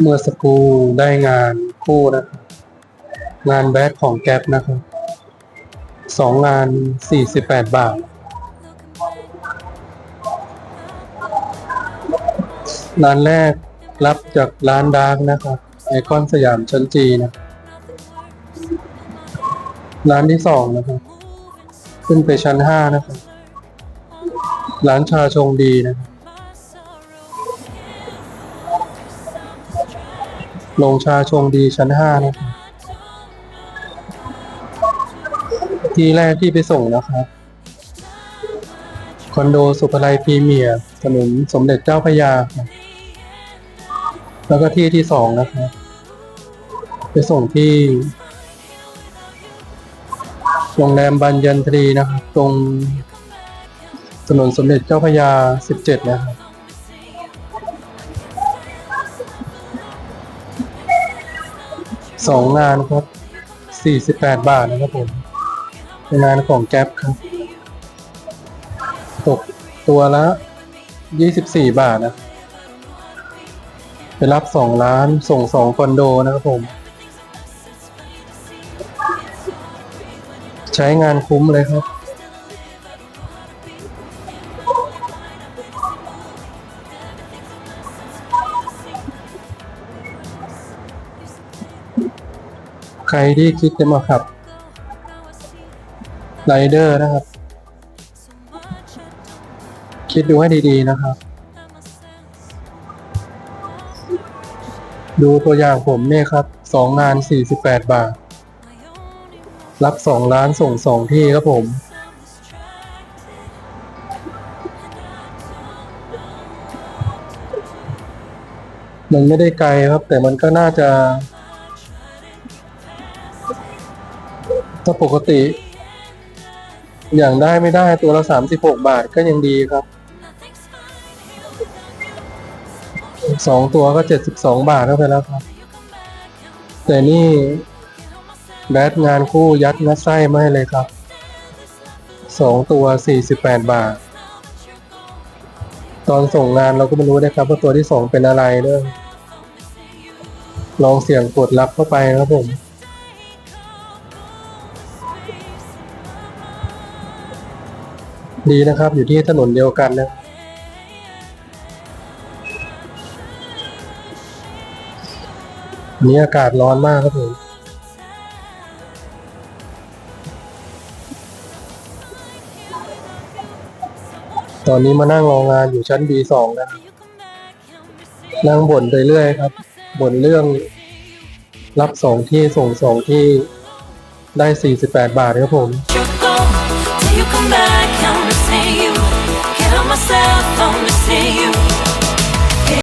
เมื่อสักครู่ได้งานคู่นะครับงานแบดของแก๊ปนะครับสองงาน48บาท ร้านแรกรับจากร้านดาร์กนะครับ ไอคอนสยามชั้นจีนะ ร้านที่สองนะครับ ขึ้นไปชั้นห้านะครับ ร้านชาชงดีนะครับ ลงชาชงดีชั้นห้านะครับ ที่แรกที่ไปส่งนะครับ คอนโดสุภไลพรีเมียร์ถนนสมเด็จเจ้าพระยาครับแล้วก็ที่ที่สองนะครับ ไปส่งที่โรงแรมบันยันทรีนะครับ ตรงถนนสมเด็จเจ้าพระยา 17 นะครับ สองงานครับสี่สิบแปดบาทนะครับผมเป็นงานของแก๊ปครับ ตกตัวละยี่สิบสี่บาทนะไปรับสองล้านส่งสองคอนโดนะครับผม ใช้งานคุ้มเลยครับ ใครที่คิดจะมาขับไรเดอร์นะครับ คิดดูให้ดีๆนะครับ ดูตัวอย่างผมเนี่ยครับสองงาน48บาท รับสองล้านส่งสองที่ครับผมมันไม่ได้ไกลครับ แต่มันก็น่าจะ ถ้าปกติ อย่างได้ไม่ได้ตัวละสามสิบหกบาทก็ยังดีครับสองตัวก็เจ็ดสิบสองบาทเข้าไปแล้วครับ แต่นี่แบทงานคู่ยัดงัดไส้ไม่เลยครับสองตัวสี่สิบแปดบาท ตอนส่งงานเราก็ไม่รู้นะครับว่าตัวที่สองเป็นอะไรด้วยลองเสี่ยงกดรับเข้าไปครับผม ดีนะครับ อยู่ที่ถนนเดียวกันนะวันนี้อากาศร้อนมากครับผมตอนนี้มานั่งรองานอยู่ชั้น B2 นะนั่งบ่นไปเรื่อยครับบ่นเรื่องรับสองที่ส่งสองที่ได้ 48 บาทครับผม